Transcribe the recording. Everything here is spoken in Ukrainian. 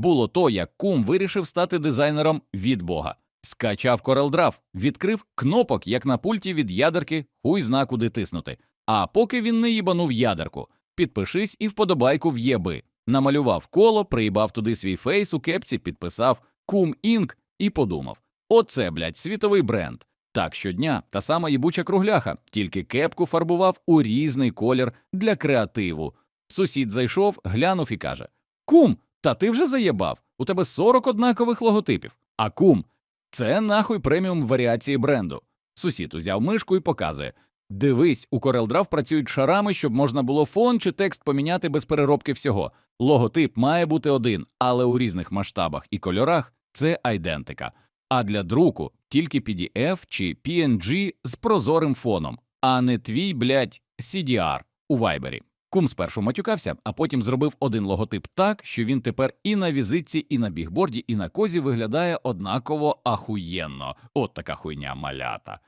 було то, як кум вирішив стати дизайнером від Бога. Скачав CorelDRAW, відкрив кнопок, як на пульті від ядерки, хуй зна куди тиснути. А поки він не їбанув ядерку, підпишись і вподобайку в'єби. Намалював коло, приїбав туди свій фейс у кепці, підписав Кум Інк і подумав: оце, блядь, світовий бренд. Так щодня та сама їбуча кругляха, тільки кепку фарбував у різний колір для креативу. Сусід зайшов, глянув і каже: Кум, та ти вже заєбав? У тебе 40 однакових логотипів. А кум, це нахуй преміум варіації бренду. Сусід узяв мишку і показує: Дивись, у CorelDRAW працюють шарами, щоб можна було фон чи текст поміняти без переробки всього. Логотип має бути один, але у різних масштабах і кольорах це айдентика. А для друку тільки PDF чи PNG з прозорим фоном, а не твій, блядь, CDR у Вайбері. Кум спершу матюкався, а потім зробив один логотип так, що він тепер і на візитці, і на бігборді, і на козі виглядає однаково ахуєнно. От така хуйня малята.